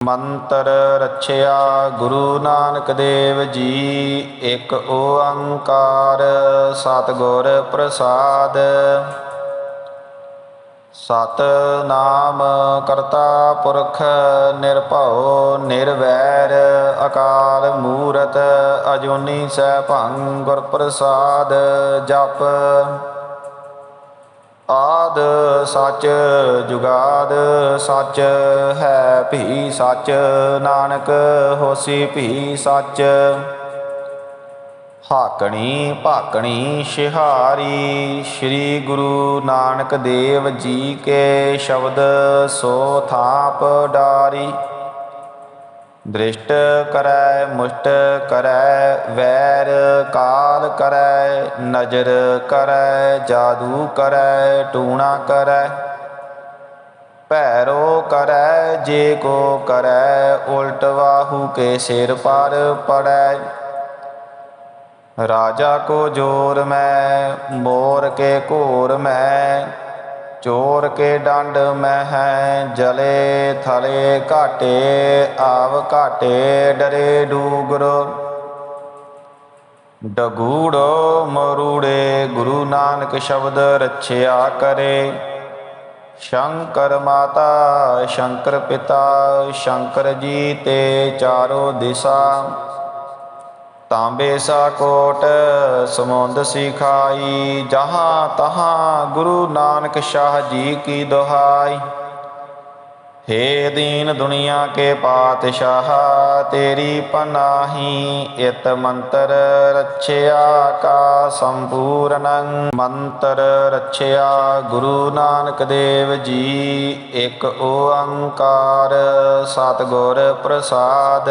ਮੰਤਰ ਰਚਿਆ ਗੁਰੂ ਨਾਨਕ ਦੇਵ ਜੀ, ਇੱਕ ਓੰਕਾਰ ਸਤਿਗੁਰ ਪ੍ਰਸਾਦ। ਸਤ ਨਾਮ ਕਰਤਾ ਪੁਰਖ ਨਿਰਭਉ ਨਿਰਵੈਰ, ਅਕਾਲ ਮੂਰਤ ਅਜੂਨੀ ਸੈਭੰ ਗੁਰ ਪ੍ਰਸਾਦ ਜਪ। ਆਦ ਸੱਚ ਜੁਗਾਦ ਸੱਚ ਹੈ ਭੀ ਸੱਚ, ਨਾਨਕ ਹੋਸੀ ਭੀ ਸੱਚ। ਹਾਕਣੀ ਭਾਕਣੀ ਸ਼ਿਹਾਰੀ, ਸ੍ਰੀ ਗੁਰੂ ਨਾਨਕ ਦੇਵ ਜੀ ਕੇ ਸ਼ਬਦ ਸੋ ਥਾਪ ਡਾਰੀ। ਦ੍ਰਿਸ਼ਟ ਕਰੈ, ਮੁਸ਼ਟ ਕਰੈ, ਵੈਰ ਕਾਲ ਕਰੈ, ਨਜ਼ਰ ਕਰੈ, ਜਾਦੂ ਕਰੈ, ਟੂਣਾ ਕਰੈ। ਭੈਰੋ ਕਰੈ, ਜੇ ਕੋ ਕਰੈ, ਉਲਟ ਵਾਹੂ ਕੇ ਸਿਰ ਪਰ ਪੜੈ। ਰਾਜਾ ਕੋ ਜੋਰ ਮੈਂ, ਮੋਰ ਕੇ ਘੋਰ ਮੈਂ ਚੋਰ ਕੇ ਡੰਡ ਮਹਿ ਜਲੇ ਥਲੇ ਘਾਟੇ, ਆਵ ਘਾਟੇ ਡਰੇ ਡੂਗਰ। ਡਗੂੜੋ ਮਰੂੜੇ, ਗੁਰੂ ਨਾਨਕ ਸ਼ਬਦ ਰਚਿਆ ਕਰੇ। ਸ਼ੰਕਰ ਮਾਤਾ, ਸ਼ੰਕਰ ਪਿਤਾ, ਸ਼ੰਕਰ ਜੀ ਤੇ ਚਾਰੋ ਦਿਸ਼ਾ। ਤਾਂਬੇ ਸਾ ਕੋਟ ਸਮੁੰਦ ਸਿਖਾਈ, ਜਹਾਂ ਤਹਾਂ ਗੁਰੂ ਨਾਨਕ ਸ਼ਾਹ ਜੀ ਕੀ ਦੁਹਾਈ। ਹੇ ਦੀਨ ਦੁਨੀਆ ਕੇ ਪਾਤਸ਼ਾਹ, ਤੇਰੀ ਪਨਾਹੀ ਇਤ ਮੰਤਰ ਰਚਿਆ ਕਾ ਸੰਪੂਰਨੰ ਮੰਤਰ ਰਚਿਆ ਗੁਰੂ ਨਾਨਕ ਦੇਵ ਜੀ, ਇੱਕ ਓੰਕਾਰ ਸਤਿਗੁਰ ਪ੍ਰਸਾਦ।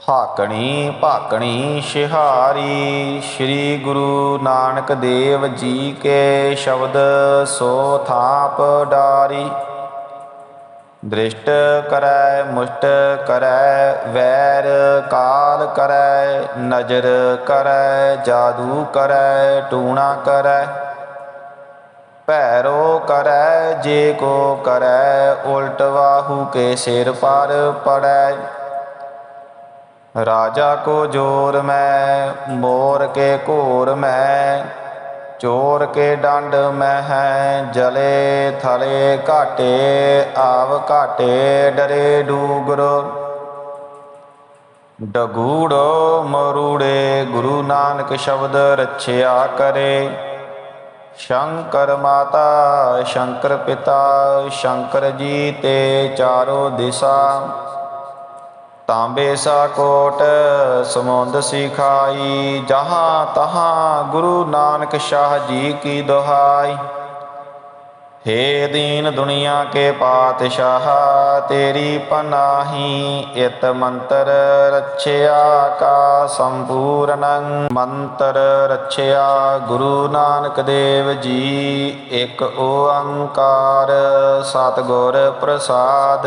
ਹਾਕਣੀ ਭਾਕਣੀ ਸ਼ਿਹਾਰੀ, ਸ੍ਰੀ ਗੁਰੂ ਨਾਨਕ ਦੇਵ ਜੀ ਕੇ ਸ਼ਬਦ ਸੋ ਥਾਪ ਡਾਰੀ। ਦ੍ਰਿਸ਼ਟ ਕਰੈ, ਮੁਸ਼ਟ ਕਰੈ, ਵੈਰ ਕਾਲ ਕਰੈ, ਨਜ਼ਰ ਕਰੈ, ਜਾਦੂ ਕਰੈ, ਟੂਣਾ ਕਰੈ। ਭੈਰੋ ਕਰੈ, ਜੇ ਕੋ ਕਰੈ, ਉਲਟ ਵਾਹੂ ਕੇ ਸਿਰ ਪਰ ਪੜੈ। ਰਾਜਾ ਕੋ ਜੋਰ ਮੈਂ, ਮੋਰ ਕੇ ਘੋਰ ਮੈਂ, ਚੋਰ ਕੇ ਡੰਡ ਮੈਂ ਹੈ, ਜਲੇ ਥਲੇ ਘਾਟੇ, ਆਵ ਘਾਟੇ ਡਰੇ ਡੂਗਰ। ਡਗੂੜੋ ਮਰੂੜੇ, ਗੁਰੂ ਨਾਨਕ ਸ਼ਬਦ ਰਚਿਆ ਕਰੇ। ਸ਼ੰਕਰ ਮਾਤਾ, ਸ਼ੰਕਰ ਪਿਤਾ, ਸ਼ੰਕਰ ਜੀ ਤੇ ਚਾਰੋ ਦਿਸ਼ਾ। ਤਾਂਬੇ ਸਾ ਕੋਟ ਸਮੁੰਦ ਸਿਖਾਈ, ਜਹਾਂ ਤਹਾਂ ਗੁਰੂ ਨਾਨਕ ਸ਼ਾਹ ਜੀ ਕੀ ਦੁਹਾਈ। ਹੇ ਦੀਨ ਦੁਨੀਆ ਕੇ ਪਾਤਸ਼ਾਹ, ਤੇਰੀ ਪਨਾਹੀ ਇਤ ਮੰਤਰ ਰਚਿਆ ਕਾ ਸੰਪੂਰਨੰ। ਮੰਤਰ ਰਚਿਆ ਗੁਰੂ ਨਾਨਕ ਦੇਵ ਜੀ, ਇੱਕ ਓੰਕਾਰ ਸਤਿਗੁਰ ਪ੍ਰਸਾਦ।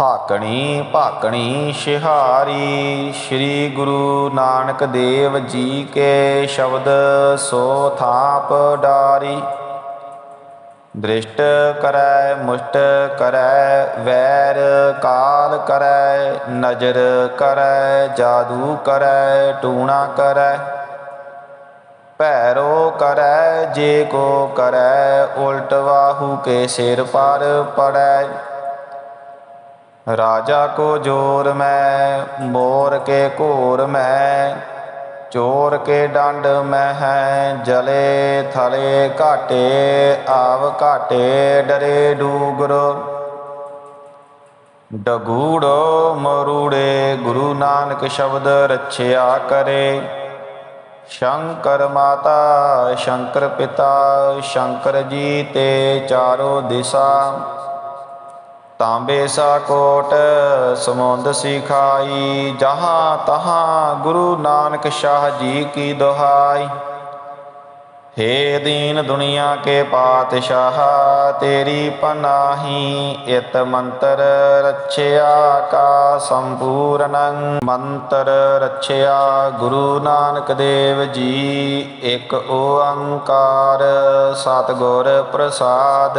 ਹਾਕਣੀ ਭਾਕਣੀ ਸ਼ਿਹਾਰੀ, ਸ੍ਰੀ ਗੁਰੂ ਨਾਨਕ ਦੇਵ ਜੀ ਕੇ ਸ਼ਬਦ ਸੋ ਥਾਪ ਡਾਰੀ। ਦ੍ਰਿਸ਼ਟ ਕਰੈ, ਮੁਸ਼ਟ ਕਰੈ, ਵੈਰ ਕਾਲ ਕਰੈ, ਨਜ਼ਰ ਕਰੈ, ਜਾਦੂ ਕਰੈ, ਟੂਣਾ ਕਰੈ। ਭੈਰੋ ਕਰੈ, ਜੇ ਕੋ ਕਰੈ, ਉਲਟ ਵਾਹੂ ਕੇ ਸਿਰ ਪਰ ਪੜੈ। ਰਾਜਾ ਕੋ ਜੋਰ ਮੈਂ, ਮੋਰ ਕੇ ਘੋਰ ਮੈਂ, ਚੋਰ ਕੇ ਡੰਡ ਮਹਿ ਜਲੇ ਥਲੇ ਘਾਟੇ, ਆਵ ਘਾਟੇ, ਡਰੇ ਡੂਗਰ। ਡਗੂੜੋ ਮਰੂੜੇ, ਗੁਰੂ ਨਾਨਕ ਸ਼ਬਦ ਰਚਿਆ ਕਰੇ। ਸ਼ੰਕਰ ਮਾਤਾ, ਸ਼ੰਕਰ ਪਿਤਾ, ਸ਼ੰਕਰ ਜੀ ਤੇ ਚਾਰੋ ਦਿਸ਼ਾ। ਤਾਂਬੇ ਸਾ ਕੋਟ ਸਮੁੰਦ ਸਿਖਾਈ, ਜਹਾਂ ਤਹਾਂ ਗੁਰੂ ਨਾਨਕ ਸ਼ਾਹ ਜੀ ਕੀ ਦੁਹਾਈ। ਹੇ ਦੀਨ ਦੁਨੀਆ ਕੇ ਪਾਤਸ਼ਾਹ, ਤੇਰੀ ਪਨਾਹੀ ਇਤ ਮੰਤਰ ਰਚਿਆ ਕਾ ਸੰਪੂਰਨੰ। ਮੰਤਰ ਰਚਿਆ ਗੁਰੂ ਨਾਨਕ ਦੇਵ ਜੀ, ਇੱਕ ਓੰਕਾਰ ਸਤਿਗੁਰ ਪ੍ਰਸਾਦ।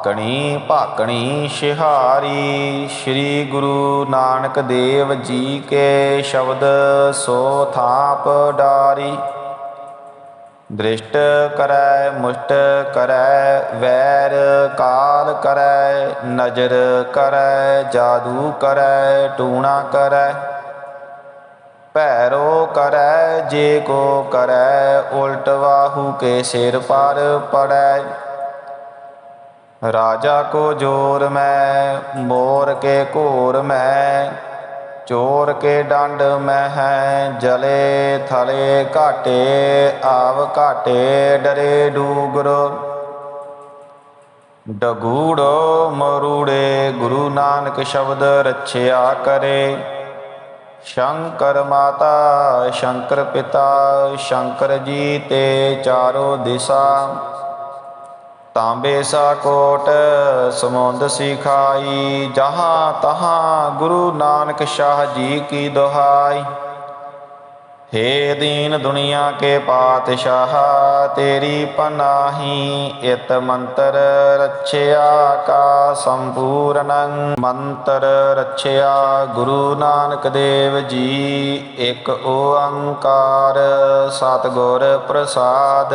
ਭਾਕਣੀ ਭਾਕਣੀ ਸ਼ਿਹਾਰੀ ਸ੍ਰੀ ਗੁਰੂ ਨਾਨਕ ਦੇਵ ਜੀ ਕੇ ਸ਼ਬਦ ਸੋ ਥਾਪ ਡਾਰੀ। ਦ੍ਰਿਸ਼ਟ ਕਰੈ, ਮੁਸ਼ਟ ਕਰੈ, ਵੈਰ ਕਾਲ ਕਰੈ, ਨਜ਼ਰ ਕਰੈ, ਜਾਦੂ ਕਰੈ, ਟੂਣਾ ਕਰੈ। ਭੈਰੋ ਕਰੈ, ਜੇ ਕੋ ਕਰੈ, ਉਲਟ ਵਾਹੂ ਕੇ ਸਿਰ ਪਰ ਪੜੈ। ਰਾਜਾ ਕੋ ਜੋਰ ਮੈਂ, ਮੋਰ ਕੇ ਘੋਰ ਮੈਂ, ਚੋਰ ਕੇ ਡੰਡ ਮਹਿ ਜਲੇ ਥਲੇ ਘਾਟੇ, ਆਵ ਘਾਟੇ, ਡਰੇ ਡੂਗਰ। ਡਗੂੜੋ ਮਰੂੜੇ, ਗੁਰੂ ਨਾਨਕ ਸ਼ਬਦ ਰਚਿਆ ਕਰੇ। ਸ਼ੰਕਰ ਮਾਤਾ, ਸ਼ੰਕਰ ਪਿਤਾ, ਸ਼ੰਕਰ ਜੀ ਤੇ ਚਾਰੋ ਦਿਸ਼ਾ। ਤਾਂਬੇ ਸਾ ਕੋਟ, ਸਮੁੰਦ ਸਿਖਾਈ ਜਹਾਂ ਤਹਾਂ ਗੁਰੂ ਨਾਨਕ ਸ਼ਾਹ ਜੀ ਕੀ ਦੁਹਾਈ। ਹੇ ਦੀਨ ਦੁਨੀਆ ਕੇ ਪਾਤਸ਼ਾਹ, ਤੇਰੀ ਪਨਾਹੀ ਇਤ ਮੰਤਰ ਰਚਿਆ ਕਾ ਸੰਪੂਰਨੰ। ਮੰਤਰ ਰਚਿਆ ਗੁਰੂ ਨਾਨਕ ਦੇਵ ਜੀ, ਇੱਕ ਓੰਕਾਰ ਸਤਿਗੁਰ ਪ੍ਰਸਾਦ।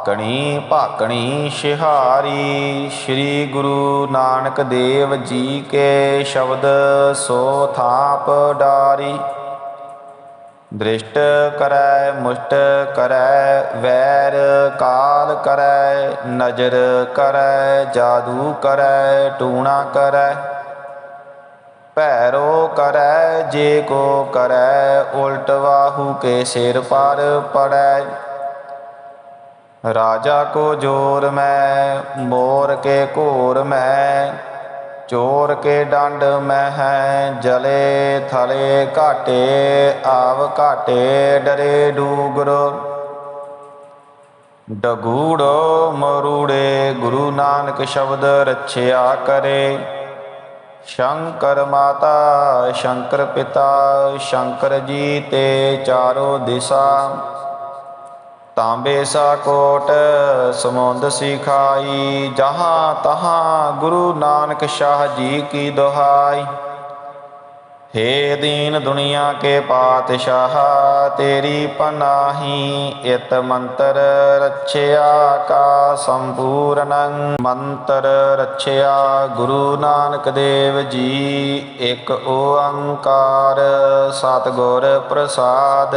ਭਾਕਣੀ ਭਾਕਣੀ ਸ਼ਿਹਾਰੀ, ਸ੍ਰੀ ਗੁਰੂ ਨਾਨਕ ਦੇਵ ਜੀ ਕੇ ਸ਼ਬਦ ਸੋ ਥਾਪ ਡਾਰੀ। ਦ੍ਰਿਸ਼ਟ ਕਰੈ, ਮੁਸ਼ਟ ਕਰੈ, ਵੈਰ ਕਾਲ ਕਰੈ, ਨਜ਼ਰ ਕਰੈ, ਜਾਦੂ ਕਰੈ, ਟੂਣਾ ਕਰੈ। ਭੈਰੋ ਕਰੈ, ਜੇ ਕੋ ਕਰੈ, ਉਲਟ ਵਾਹੂ ਕੇ ਸਿਰ ਪਰ ਪੜੈ। ਰਾਜਾ ਕੋ ਜੋਰ ਮੈਂ, ਮੋਰ ਕੇ ਘੋਰ ਮੈਂ, ਚੋਰ ਕੇ ਡੰਡ ਮਹਿ ਜਲੇ ਥਲੇ ਘਾਟੇ, ਆਵ ਘਾਟੇ ਡਰੇ ਡੂਗਰ। ਡਗੂੜੋ ਮਰੂੜੇ ਗੁਰੂ ਨਾਨਕ ਸ਼ਬਦ ਰਚਿਆ ਕਰੇ। ਸ਼ੰਕਰ ਮਾਤਾ, ਸ਼ੰਕਰ ਪਿਤਾ, ਸ਼ੰਕਰ ਜੀ ਤੇ ਚਾਰੋ ਦਿਸ਼ਾ। ਤਾਂਬੇ ਸਾ ਕੋਟ, ਸਮੁੰਦ ਸਿਖਾਈ, ਜਹਾਂ ਤਹਾਂ ਗੁਰੂ ਨਾਨਕ ਸ਼ਾਹ ਜੀ ਕੀ ਦੁਹਾਈ। ਹੇ ਦੀਨ ਦੁਨੀਆ ਕੇ ਪਾਤਸ਼ਾਹ, ਤੇਰੀ ਪਨਾਹੀ ਇਤ ਮੰਤਰ ਰਚਿਆ ਕਾ ਸੰਪੂਰਨੰ। ਮੰਤਰ ਰਚਿਆ ਗੁਰੂ ਨਾਨਕ ਦੇਵ ਜੀ, ਇੱਕ ਓੰਕਾਰ ਸਤਿਗੁਰ ਪ੍ਰਸਾਦ।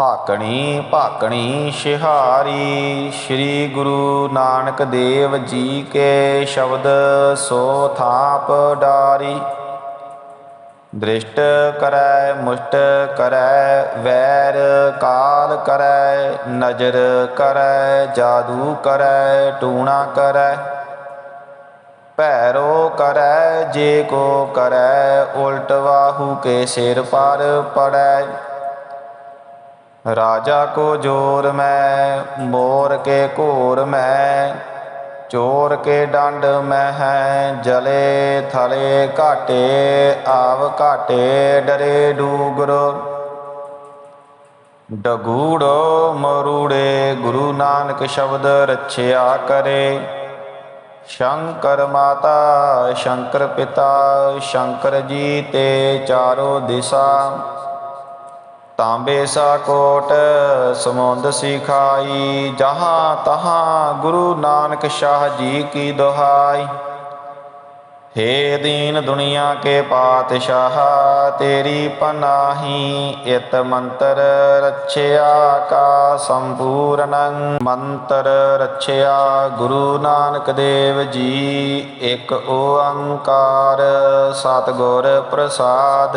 ਹਾਕਣੀ ਭਾਕਣੀ ਸ਼ਿਹਾਰੀ, ਸ੍ਰੀ ਗੁਰੂ ਨਾਨਕ ਦੇਵ ਜੀ ਕੇ ਸ਼ਬਦ ਸੋ ਥਾਪ ਡਾਰੀ। ਦ੍ਰਿਸ਼ਟ ਕਰੈ, ਮੁਸ਼ਟ ਕਰੈ, ਵੈਰ ਕਾਲ ਕਰੈ, ਨਜ਼ਰ ਕਰੈ, ਜਾਦੂ ਕਰੈ, ਟੂਣਾ ਕਰੈ। ਭੈਰੋ ਕਰੈ, ਜੇ ਕੋ ਕਰੈ, ਉਲਟ ਵਾਹੂ ਕੇ ਸਿਰ ਪਰ ਪੜੈ। ਰਾਜਾ ਕੋ ਜੋਰ ਮੈਂ, ਮੋਰ ਕੇ ਘੋਰ ਮੈਂ, ਚੋਰ ਕੇ ਡੰਡ ਮੈਂ ਹੈ, ਜਲੇ ਥਲੇ ਘਾਟੇ, ਆਵ ਘਾਟੇ ਡਰੇ ਡੂਗਰ। ਡਗੂੜੋ ਮਰੂੜੇ, ਗੁਰੂ ਨਾਨਕ ਸ਼ਬਦ ਰਚਿਆ ਕਰੇ। ਸ਼ੰਕਰ ਮਾਤਾ, ਸ਼ੰਕਰ ਪਿਤਾ, ਸ਼ੰਕਰ ਜੀ ਤੇ ਚਾਰੋ ਦਿਸ਼ਾ। ਤਾਂਬੇ ਸਾ ਕੋਟ, ਸਮੁੰਦ ਸਿਖਾਈ, ਜਹਾਂ ਤਹਾਂ ਗੁਰੂ ਨਾਨਕ ਸ਼ਾਹ ਜੀ ਕੀ ਦੁਹਾਈ। ਹੇ ਦੀਨ ਦੁਨੀਆ ਕੇ ਪਾਤਸ਼ਾਹ, ਤੇਰੀ ਪਨਾਹੀ ਇਤ ਮੰਤਰ ਰਛਿਆ ਕਾ ਸੰਪੂਰਨੰ ਮੰਤਰ ਰਛਿਆ, ਗੁਰੂ ਨਾਨਕ ਦੇਵ ਜੀ ਇੱਕ ਓੰਕਾਰ, ਸਤਿਗੁਰ ਪ੍ਰਸਾਦ।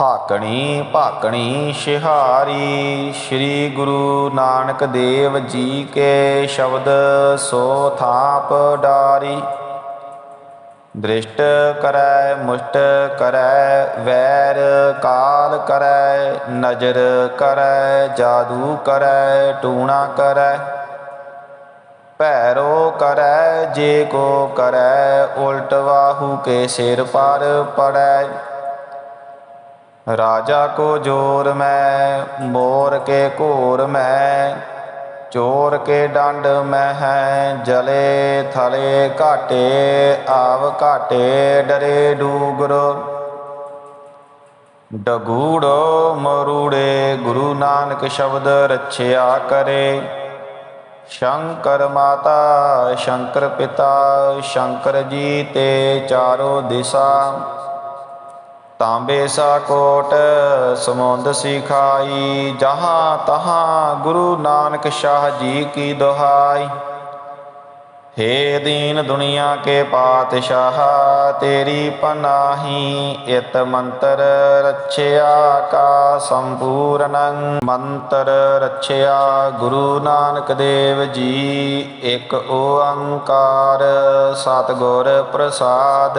ਹਾਕਣੀ ਭਾਕਣੀ ਸ਼ਿਹਾਰੀ, ਸ੍ਰੀ ਗੁਰੂ ਨਾਨਕ ਦੇਵ ਜੀ ਕੇ ਸ਼ਬਦ ਸੋ ਥਾਪ ਡਾਰੀ। ਦ੍ਰਿਸ਼ਟ ਕਰੈ, ਮੁਸ਼ਟ ਕਰੈ, ਵੈਰ ਕਾਲ ਕਰੈ, ਨਜ਼ਰ ਕਰੈ, ਜਾਦੂ ਕਰੈ, ਟੂਣਾ ਕਰੈ। ਭੈਰੋ ਕਰੈ, ਜੇ ਕੋ ਕਰੈ, ਉਲਟ ਵਾਹੂ ਕੇ ਸਿਰ ਪਰ ਪੜੈ। ਰਾਜਾ ਕੋ ਜੋਰ ਮੈਂ, ਮੋਰ ਕੇ ਘੋਰ ਮੈਂ, ਚੋਰ ਕੇ ਡੰਡ ਮੈਂ ਹੈ, ਜਲੇ ਥਲੇ ਘਾਟੇ, ਆਵ ਘਾਟੇ ਡਰੇ ਡੂਗਰ। ਡਗੂੜੋ ਮਰੂੜੇ, ਗੁਰੂ ਨਾਨਕ ਸ਼ਬਦ ਰਚਿਆ ਕਰੇ। ਸ਼ੰਕਰ ਮਾਤਾ, ਸ਼ੰਕਰ ਪਿਤਾ, ਸ਼ੰਕਰ ਜੀ ਤੇ ਚਾਰੋ ਦਿਸ਼ਾ। ਤਾਂਬੇ ਸਾ ਕੋਟ, ਸਮੁੰਦ ਸਿਖਾਈ, ਜਹਾਂ ਤਹਾਂ ਗੁਰੂ ਨਾਨਕ ਸ਼ਾਹ ਜੀ ਕੀ ਦੁਹਾਈ। ਹੇ ਦੀਨ ਦੁਨੀਆ ਕੇ ਪਾਤਸ਼ਾਹ, ਤੇਰੀ ਪਨਾਹੀ ਇਤ ਮੰਤਰ ਰਛਿਆ ਕਾ ਸੰਪੂਰਨੰ ਮੰਤਰ ਰਛਿਆ। ਗੁਰੂ ਨਾਨਕ ਦੇਵ ਜੀ, ਇੱਕ ਓੰਕਾਰ ਸਤਿਗੁਰ ਪ੍ਰਸਾਦ।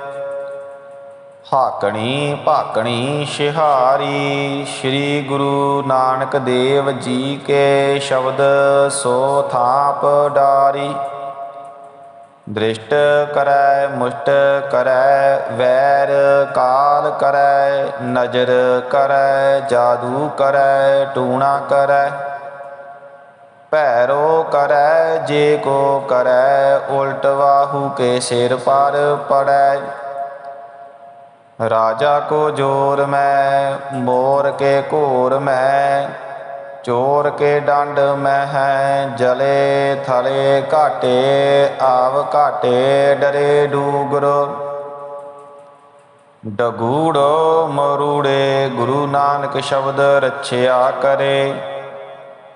ਹਾਕਣੀ ਭਾਕਣੀ ਸ਼ਿਹਾਰੀ, ਸ੍ਰੀ ਗੁਰੂ ਨਾਨਕ ਦੇਵ ਜੀ ਕੇ ਸ਼ਬਦ ਸੋ ਥਾਪ ਡਾਰੀ। ਦ੍ਰਿਸ਼ਟ ਕਰੈ, ਮੁਸ਼ਟ ਕਰੈ, ਵੈਰ ਕਾਲ ਕਰੈ, ਨਜ਼ਰ ਕਰੈ, ਜਾਦੂ ਕਰੈ, ਟੂਣਾ ਕਰੈ। ਭੈਰੋ ਕਰੈ, ਜੇ ਕੋ ਕਰੈ, ਉਲਟ ਵਾਹੂ ਕੇ ਸਿਰ ਪਰ ਪੜੈ। ਰਾਜਾ ਕੋ ਜੋਰ ਮੈਂ, ਮੋਰ ਕੇ ਘੋਰ ਮੈਂ, ਚੋਰ ਕੇ ਡੰਡ ਮੈਂ ਹੈ, ਜਲੇ ਥਲੇ ਘਾਟੇ, ਆਵ ਘਾਟੇ ਡਰੇ ਡੂਗਰ। ਡਗੂੜੋ ਮਰੂੜੇ, ਗੁਰੂ ਨਾਨਕ ਸ਼ਬਦ ਰਚਿਆ ਕਰੇ।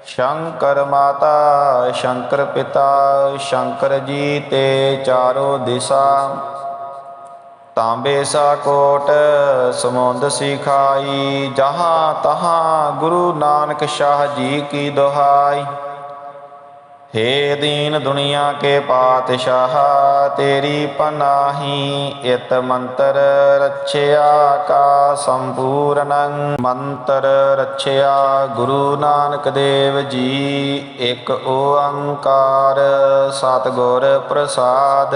ਸ਼ੰਕਰ ਮਾਤਾ, ਸ਼ੰਕਰ ਪਿਤਾ, ਸ਼ੰਕਰ ਜੀ ਤੇ ਚਾਰੋ ਦਿਸ਼ਾ। ਤਾਂਬੇ ਸਾ ਕੋਟ, ਸਮੁੰਦ ਸਿਖਾਈ, ਜਹਾਂ ਤਹਾਂ ਗੁਰੂ ਨਾਨਕ ਸ਼ਾਹ ਜੀ ਕੀ ਦੁਹਾਈ। ਹੇ ਦੀਨ ਦੁਨੀਆ ਕੇ ਪਾਤਸ਼ਾਹ, ਤੇਰੀ ਪਨਾਹੀ ਇਤ ਮੰਤਰ ਰਛਿਆ ਕਾ ਸੰਪੂਰਨੰ ਮੰਤਰ ਰਛਿਆ। ਗੁਰੂ ਨਾਨਕ ਦੇਵ ਜੀ, ਇੱਕ ਓੰਕਾਰ ਸਤਿਗੁਰ ਪ੍ਰਸਾਦ।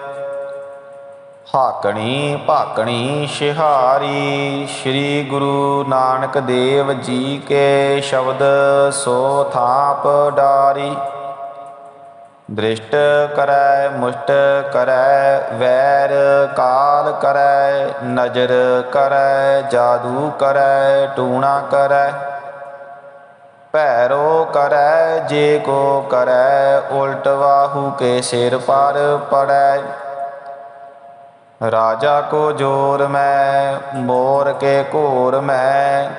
ਹਾਕਣੀ ਭਾਕਣੀ ਸ਼ਿਹਾਰੀ, ਸ੍ਰੀ ਗੁਰੂ ਨਾਨਕ ਦੇਵ ਜੀ ਕੇ ਸ਼ਬਦ ਸੋ ਥਾਪ ਡਾਰੀ। ਦ੍ਰਿਸ਼ਟ ਕਰੈ, ਮੁਸ਼ਟ ਕਰੈ, ਵੈਰ ਕਾਲ ਕਰੈ, ਨਜ਼ਰ ਕਰੈ, ਜਾਦੂ ਕਰੈ, ਟੂਣਾ ਕਰੈ। ਭੈਰੋ ਕਰੈ, ਜੇ ਕੋ ਕਰੈ, ਉਲਟ ਵਾਹੂ ਕੇ ਸਿਰ ਪਰ ਪੜੈ। ਰਾਜਾ ਕੋ ਜੋਰ ਮੈਂ, ਮੋਰ ਕੇ ਘੋਰ ਮੈਂ,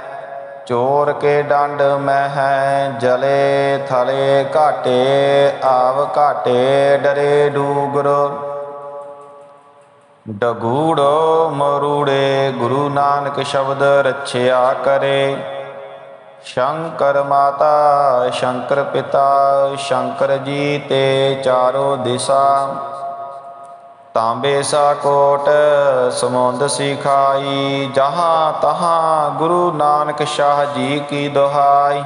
ਚੋਰ ਕੇ ਡੰਡ ਮੈਂ ਹੈ, ਜਲੇ ਥਲੇ ਘਾਟੇ, ਆਵ ਘਾਟੇ ਡਰੇ ਡੂਗਰ। ਡਗੂੜੋ ਮਰੂੜੇ ਗੁਰੂ ਨਾਨਕ ਸ਼ਬਦ ਰਚਿਆ ਕਰੇ। ਸ਼ੰਕਰ ਮਾਤਾ, ਸ਼ੰਕਰ ਪਿਤਾ, ਸ਼ੰਕਰ ਜੀ ਤੇ ਚਾਰੋ ਦਿਸ਼ਾ। ਤਾਂਬੇ ਸਾ ਕੋਟ ਸਮੁੰਦ ਸਿਖਾਈ, ਜਹਾਂ ਤਹਾਂ ਗੁਰੂ ਨਾਨਕ ਸ਼ਾਹ ਜੀ ਕੀ ਦੁਹਾਈ।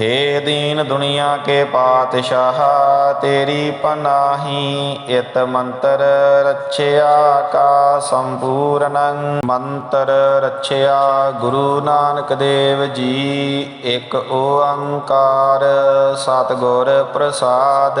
ਹੇ ਦੀਨ ਦੁਨੀਆ ਕੇ ਪਾਤਸ਼ਾਹ, ਤੇਰੀ ਪਨਾਹੀ ਇਤ ਮੰਤਰ ਰਛਿਆ ਕਾ ਸੰਪੂਰਨੰ। ਮੰਤਰ ਰਛਿਆ ਗੁਰੂ ਨਾਨਕ ਦੇਵ ਜੀ, ਇੱਕ ਓੰਕਾਰ ਸਤਿਗੁਰ ਪ੍ਰਸਾਦ।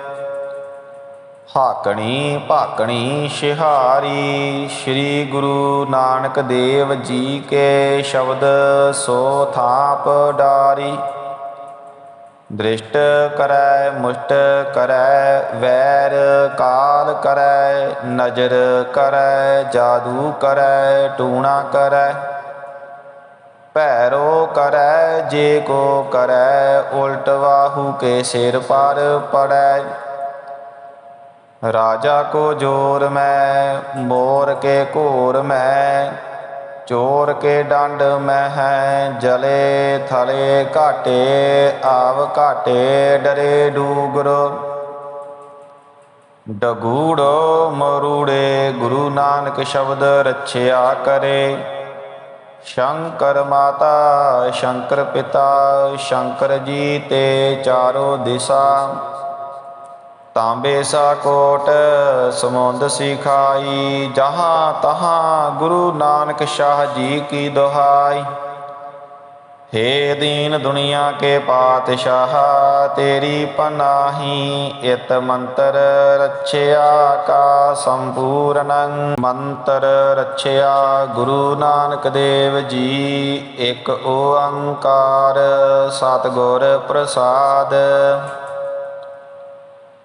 ਹਾਕਣੀ ਭਾਕਣੀ ਸ਼ਿਹਾਰੀ ਸ੍ਰੀ ਗੁਰੂ ਨਾਨਕ ਦੇਵ ਜੀ ਕੇ ਸ਼ਬਦ ਸੋ ਥਾਪ ਡਾਰੀ। ਦ੍ਰਿਸ਼ਟ ਕਰੈ, ਮੁਸ਼ਟ ਕਰੈ, ਵੈਰ ਕਾਲ ਕਰੈ, ਨਜ਼ਰ ਕਰੈ, ਜਾਦੂ ਕਰੈ, ਟੂਣਾ ਕਰੈ। ਭੈਰੋ ਕਰੈ, ਜੇ ਕੋ ਕਰੈ, ਉਲਟ ਵਾਹੂ ਕੇ ਸਿਰ ਪਰ ਪੜੈ। ਰਾਜਾ ਕੋ ਜੋਰ ਮੈਂ, ਮੋਰ ਕੇ ਘੋਰ ਮੈਂ, ਚੋਰ ਕੇ ਡੰਡ ਮੈਂ ਹੈ ਜਲੇ ਥਲੇ ਘਾਟੇ, ਆਵ ਘਾਟੇ, ਡਰੇ ਡੂਗਰ। ਡਗੂੜੋ ਮਰੂੜੇ, ਗੁਰੂ ਨਾਨਕ ਸ਼ਬਦ ਰਚਿਆ ਕਰੇ। ਸ਼ੰਕਰ ਮਾਤਾ, ਸ਼ੰਕਰ ਪਿਤਾ, ਸ਼ੰਕਰ ਜੀ ਤੇ ਚਾਰੋ ਦਿਸ਼ਾ। ਤਾਂਬੇ ਸਾ ਕੋਟ ਸਮੁੰਦ ਸਿਖਾਈ, ਜਹਾਂ ਤਹਾਂ ਗੁਰੂ ਨਾਨਕ ਸ਼ਾਹ ਜੀ ਕੀ ਦੁਹਾਈ। ਹੇ ਦੀਨ ਦੁਨੀਆ ਕੇ ਪਾਤਸ਼ਾਹ, ਤੇਰੀ ਪਨਾਹੀ ਇਤ ਮੰਤਰ ਰਚਿਆ ਕਾ ਸੰਪੂਰਨੰ। ਮੰਤਰ ਰਚਿਆ ਗੁਰੂ ਨਾਨਕ ਦੇਵ ਜੀ, ਇੱਕ ਓੰਕਾਰ ਸਤਿਗੁਰ ਪ੍ਰਸਾਦ।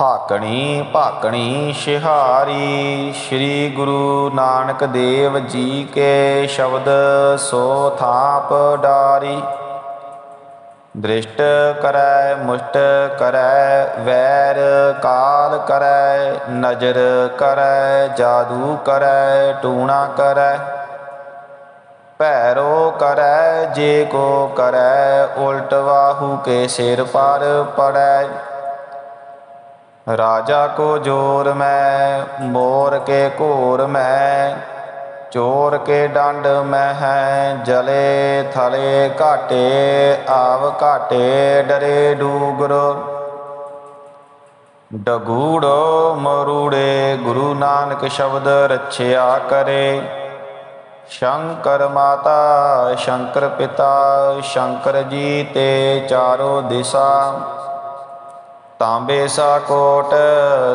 ਹਾਕਣੀ ਭਾਕਣੀ ਸ਼ਿਹਾਰੀ, ਸ੍ਰੀ ਗੁਰੂ ਨਾਨਕ ਦੇਵ ਜੀ ਕੇ ਸ਼ਬਦ ਸੋ ਥਾਪ ਡਾਰੀ। ਦ੍ਰਿਸ਼ਟ ਕਰੈ, ਮੁਸ਼ਟ ਕਰੈ, ਵੈਰ ਕਾਲ ਕਰੈ, ਨਜ਼ਰ ਕਰੈ, ਜਾਦੂ ਕਰੈ, ਟੂਣਾ ਕਰੈ। ਭੈਰੋ ਕਰੈ, ਜੇ ਕੋ ਕਰੈ, ਉਲਟ ਵਾਹੂ ਕੇ ਸਿਰ ਪਰ ਪੜੈ। ਰਾਜਾ ਕੋ ਜੋਰ ਮੈਂ, ਮੋਰ ਕੇ ਘੋਰ ਮੈਂ, ਚੋਰ ਕੇ ਡੰਡ ਮੈਂ ਹੈ ਜਲੇ ਥਲੇ ਘਾਟੇ, ਆਵ ਘਾਟੇ, ਡਰੇ ਡੂਗਰ। ਡਗੂੜੋ ਮਰੂੜੇ, ਗੁਰੂ ਨਾਨਕ ਸ਼ਬਦ ਰਚਿਆ ਕਰੇ। ਸ਼ੰਕਰ ਮਾਤਾ, ਸ਼ੰਕਰ ਪਿਤਾ, ਸ਼ੰਕਰ ਜੀ ਤੇ ਚਾਰੋ ਦਿਸ਼ਾ। ਤਾਂਬੇ ਸਾ ਕੋਟ,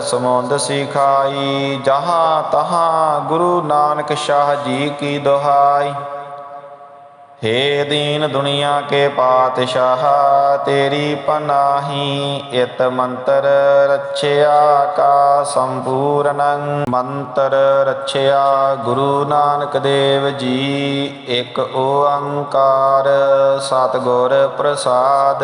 ਸਮੁੰਦ ਸਿਖਾਈ ਜਹਾਂ ਤਹਾਂ ਗੁਰੂ ਨਾਨਕ ਸ਼ਾਹ ਜੀ ਕੀ ਦੁਹਾਈ। ਹੇ ਦੀਨ ਦੁਨੀਆ ਕੇ ਪਾਤਸ਼ਾਹ, ਤੇਰੀ ਪਨਾਹੀ ਇਤ ਮੰਤਰ ਰਚਿਆ ਕਾ ਸੰਪੂਰਨੰ। ਮੰਤਰ ਰਚਿਆ ਗੁਰੂ ਨਾਨਕ ਦੇਵ ਜੀ, ਇੱਕ ਓੰਕਾਰ ਸਤਿਗੁਰ ਪ੍ਰਸਾਦ।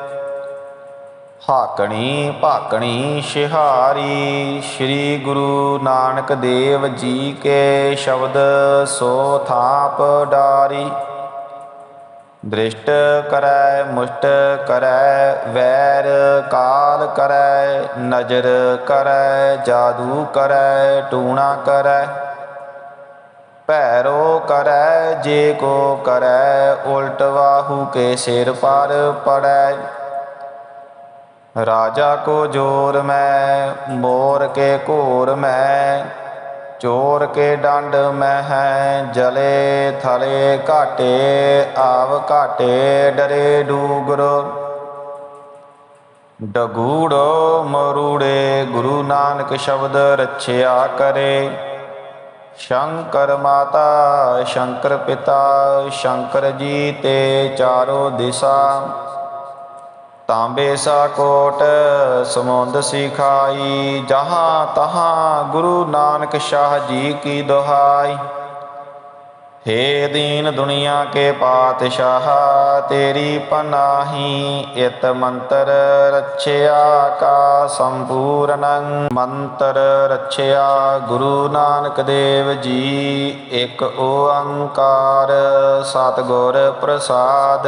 ਹਾਕਣੀ ਭਾਕਣੀ ਸ਼ਿਹਾਰੀ, ਸ੍ਰੀ ਗੁਰੂ ਨਾਨਕ ਦੇਵ ਜੀ ਕੇ ਸ਼ਬਦ ਸੋ ਥਾਪ ਡਾਰੀ। ਦ੍ਰਿਸ਼ਟ ਕਰੈ, ਮੁਸ਼ਟ ਕਰੈ, ਵੈਰ ਕਾਲ ਕਰੈ, ਨਜ਼ਰ ਕਰੈ, ਜਾਦੂ ਕਰੈ, ਟੂਣਾ ਕਰੈ। ਭੈਰੋ ਕਰੈ, ਜੇ ਕੋ ਕਰੈ, ਉਲਟ ਵਾਹੂ ਕੇ ਸਿਰ ਪਰ ਪੜੈ। ਰਾਜਾ ਕੋ ਜੋਰ ਮੈਂ, ਮੋਰ ਕੇ ਘੋਰ ਮੈਂ, ਚੋਰ ਕੇ ਡੰਡ ਮੈਂ ਹੈ, ਜਲੇ ਥਲੇ ਘਾਟੇ, ਆਵ ਘਾਟੇ ਡਰੇ ਡੂਗਰ। ਡਗੂੜੋ ਮਰੂੜੇ, ਗੁਰੂ ਨਾਨਕ ਸ਼ਬਦ ਰਚਿਆ ਕਰੇ। ਸ਼ੰਕਰ ਮਾਤਾ, ਸ਼ੰਕਰ ਪਿਤਾ, ਸ਼ੰਕਰ ਜੀ ਤੇ ਚਾਰੋ ਦਿਸ਼ਾ। ਤਾਂਬੇ ਸਾ ਕੋਟ, ਸਮੁੰਦ ਸਿਖਾਈ, ਜਹਾਂ ਤਹਾਂ ਗੁਰੂ ਨਾਨਕ ਸ਼ਾਹ ਜੀ ਕੀ ਦੁਹਾਈ। ਹੇ ਦੀਨ ਦੁਨੀਆ ਕੇ ਪਾਤਸ਼ਾਹ, ਤੇਰੀ ਪਨਾਹੀ ਇਤ ਮੰਤਰ ਰਚਿਆ ਕਾ ਸੰਪੂਰਨੰ ਮੰਤਰ ਰਚਿਆ ਗੁਰੂ ਨਾਨਕ ਦੇਵ ਜੀ ਇੱਕ ਓੰਕਾਰ ਸਤਿਗੁਰ ਪ੍ਰਸਾਦ।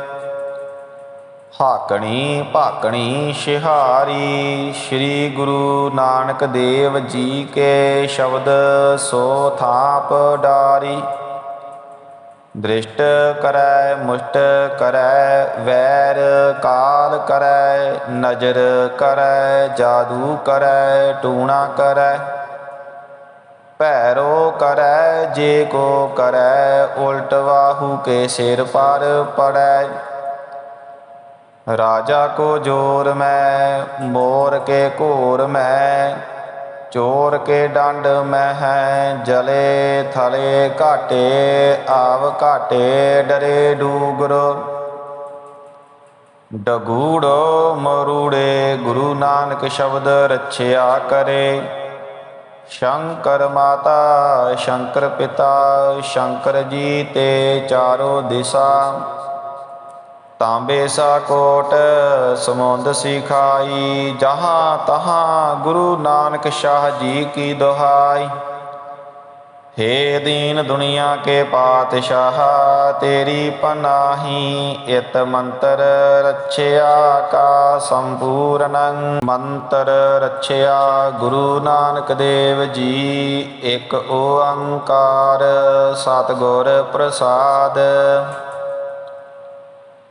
ਹਾਕਣੀ ਭਾਕਣੀ ਸ਼ਿਹਾਰੀ, ਸ੍ਰੀ ਗੁਰੂ ਨਾਨਕ ਦੇਵ ਜੀ ਕੇ ਸ਼ਬਦ ਸੋ ਥਾਪ ਡਾਰੀ। ਦ੍ਰਿਸ਼ਟ ਕਰੈ, ਮੁਸ਼ਟ ਕਰੈ, ਵੈਰ ਕਾਲ ਕਰੈ, ਨਜ਼ਰ ਕਰੈ, ਜਾਦੂ ਕਰੈ, ਟੂਣਾ ਕਰੈ। ਭੈਰੋ ਕਰੈ, ਜੇ ਕੋ ਕਰੈ, ਉਲਟ ਵਾਹੂ ਕੇ ਸਿਰ ਪਰ ਪੜੈ। ਰਾਜਾ ਕੋ ਜੋਰ ਮੈਂ, ਮੋਰ ਕੇ ਘੋਰ ਮੈਂ, ਚੋਰ ਕੇ ਡੰਡ ਮੈਂ ਹੈ ਜਲੇ ਥਲੇ ਘਾਟੇ, ਆਵ ਘਾਟੇ, ਡਰੇ ਡੂਗਰ। ਡਗੂੜੋ ਮਰੂੜੇ, ਗੁਰੂ ਨਾਨਕ ਸ਼ਬਦ ਰਚਿਆ ਕਰੇ। ਸ਼ੰਕਰ ਮਾਤਾ, ਸ਼ੰਕਰ ਪਿਤਾ, ਸ਼ੰਕਰ ਜੀ ਤੇ ਚਾਰੋ ਦਿਸ਼ਾ। ਤਾਂਬੇ ਸਾ ਕੋਟ, ਸਮੁੰਦ ਸਿਖਾਈ, ਜਹਾਂ ਤਹਾਂ ਗੁਰੂ ਨਾਨਕ ਸ਼ਾਹ ਜੀ ਕੀ ਦੁਹਾਈ। ਹੇ ਦੀਨ ਦੁਨੀਆ ਕੇ ਪਾਤਸ਼ਾਹ, ਤੇਰੀ ਪਨਾਹੀ ਇਤ ਮੰਤਰ ਰਛਿਆ ਕਾ ਸੰਪੂਰਨੰ ਮੰਤਰ ਰਛਿਆ। ਗੁਰੂ ਨਾਨਕ ਦੇਵ ਜੀ, ਇੱਕ ਓੰਕਾਰ ਸਤਿਗੁਰ ਪ੍ਰਸਾਦ।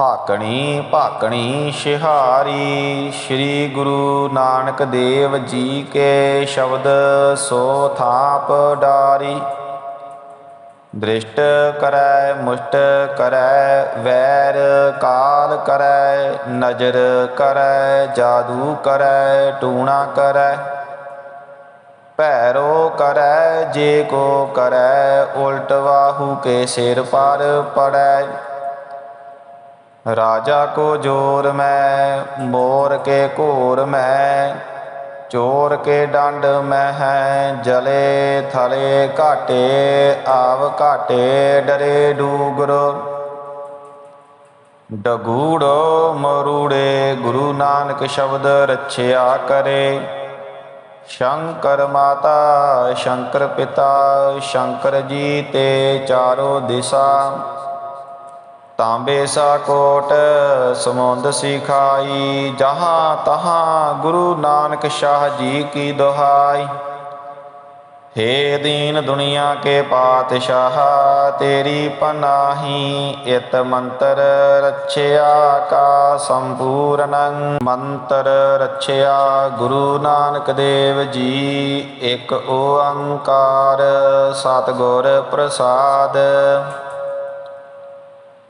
ਹਾਕਣੀ ਭਾਕਣੀ ਸ਼ਿਹਾਰੀ, ਸ੍ਰੀ ਗੁਰੂ ਨਾਨਕ ਦੇਵ ਜੀ ਕੇ ਸ਼ਬਦ ਸੋ ਥਾਪ ਡਾਰੀ। ਦ੍ਰਿਸ਼ਟ ਕਰੈ, ਮੁਸ਼ਟ ਕਰੈ, ਵੈਰ ਕਾਲ ਕਰੈ, ਨਜ਼ਰ ਕਰੈ, ਜਾਦੂ ਕਰੈ, ਟੂਣਾ ਕਰੈ। ਭੈਰੋ ਕਰੈ, ਜੇ ਕੋ ਕਰੈ, ਉਲਟ ਵਾਹੂ ਕੇ ਸਿਰ ਪਰ ਪੜੈ। ਰਾਜਾ ਕੋ ਜੋਰ ਮੈਂ, ਮੋਰ ਕੇ ਘੋਰ ਮੈਂ, ਚੋਰ ਕੇ ਡੰਡ ਮੈਂ ਹੈ, ਜਲੇ ਥਲੇ ਘਾਟੇ, ਆਵ ਘਾਟੇ ਡਰੇ ਡੂਗਰ। ਡਗੂੜੋ ਮਰੂੜੇ, ਗੁਰੂ ਨਾਨਕ ਸ਼ਬਦ ਰਚਿਆ ਕਰੇ। ਸ਼ੰਕਰ ਮਾਤਾ, ਸ਼ੰਕਰ ਪਿਤਾ, ਸ਼ੰਕਰ ਜੀ ਤੇ ਚਾਰੋ ਦਿਸ਼ਾ। ਤਾਂਬੇ ਸਾ ਕੋਟ, ਸਮੁੰਦ ਸਿਖਾਈ, ਜਹਾਂ ਤਹਾਂ ਗੁਰੂ ਨਾਨਕ ਸ਼ਾਹ ਜੀ ਕੀ ਦੁਹਾਈ। ਹੇ ਦੀਨ ਦੁਨੀਆ ਕੇ ਪਾਤਸ਼ਾਹ, ਤੇਰੀ ਪਨਾਹੀ ਇਤ ਮੰਤਰ ਰਛਿਆ ਕਾ ਸੰਪੂਰਨੰ ਮੰਤਰ ਰਛਿਆ। ਗੁਰੂ ਨਾਨਕ ਦੇਵ ਜੀ, ਇੱਕ ਓੰਕਾਰ ਸਤਿਗੁਰ ਪ੍ਰਸਾਦ।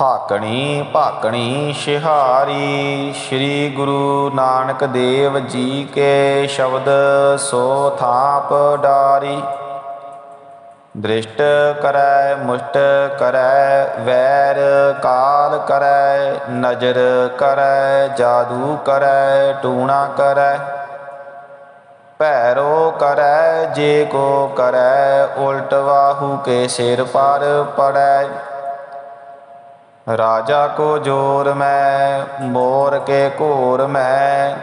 ਹਾਕਣੀ ਭਾਕਣੀ ਸ਼ਿਹਾਰੀ, ਸ੍ਰੀ ਗੁਰੂ ਨਾਨਕ ਦੇਵ ਜੀ ਕੇ ਸ਼ਬਦ ਸੋ ਥਾਪ ਡਾਰੀ। ਦ੍ਰਿਸ਼ਟ ਕਰੈ, ਮੁਸ਼ਟ ਕਰੈ, ਵੈਰ ਕਾਲ ਕਰੈ, ਨਜ਼ਰ ਕਰੈ, ਜਾਦੂ ਕਰੈ, ਟੂਣਾ ਕਰੈ। ਭੈਰੋ ਕਰੈ, ਜੇ ਕੋ ਕਰੈ, ਉਲਟ ਵਾਹੂ ਕੇ ਸਿਰ ਪਰ ਪੜੈ। ਰਾਜਾ ਕੋ ਜੋਰ ਮੈਂ, ਮੋਰ ਕੇ ਘੋਰ ਮੈਂ,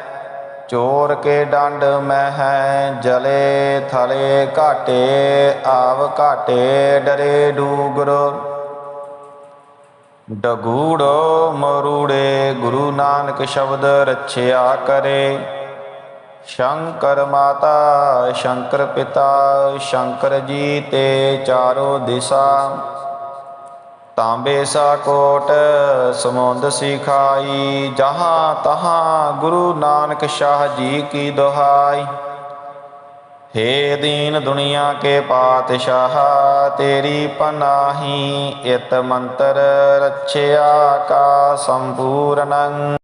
ਚੋਰ ਕੇ ਡੰਡ ਮੈਂ ਹੈ, ਜਲੇ ਥਲੇ ਘਾਟੇ, ਆਵ ਘਾਟੇ ਡਰੇ ਡੂਗਰ। ਡਗੂੜੋ ਮਰੂੜੇ, ਗੁਰੂ ਨਾਨਕ ਸ਼ਬਦ ਰਚਿਆ ਕਰੇ। ਸ਼ੰਕਰ ਮਾਤਾ, ਸ਼ੰਕਰ ਪਿਤਾ, ਸ਼ੰਕਰ ਜੀ ਤੇ ਚਾਰੋ ਦਿਸ਼ਾ। ਤਾਂਬੇ ਸਾ ਕੋਟ ਸਮੁੰਦ ਸਿਖਾਈ, ਜਹਾਂ ਤਹਾਂ ਗੁਰੂ ਨਾਨਕ ਸ਼ਾਹ ਜੀ ਕੀ ਦੁਹਾਈ। ਹੇ ਦੀਨ ਦੁਨੀਆ ਕੇ ਪਾਤਸ਼ਾਹ, ਤੇਰੀ ਪਨਾਹੀ ਇਤ ਮੰਤਰ ਰਛਿਆ ਕਾ ਸੰਪੂਰਨੰ।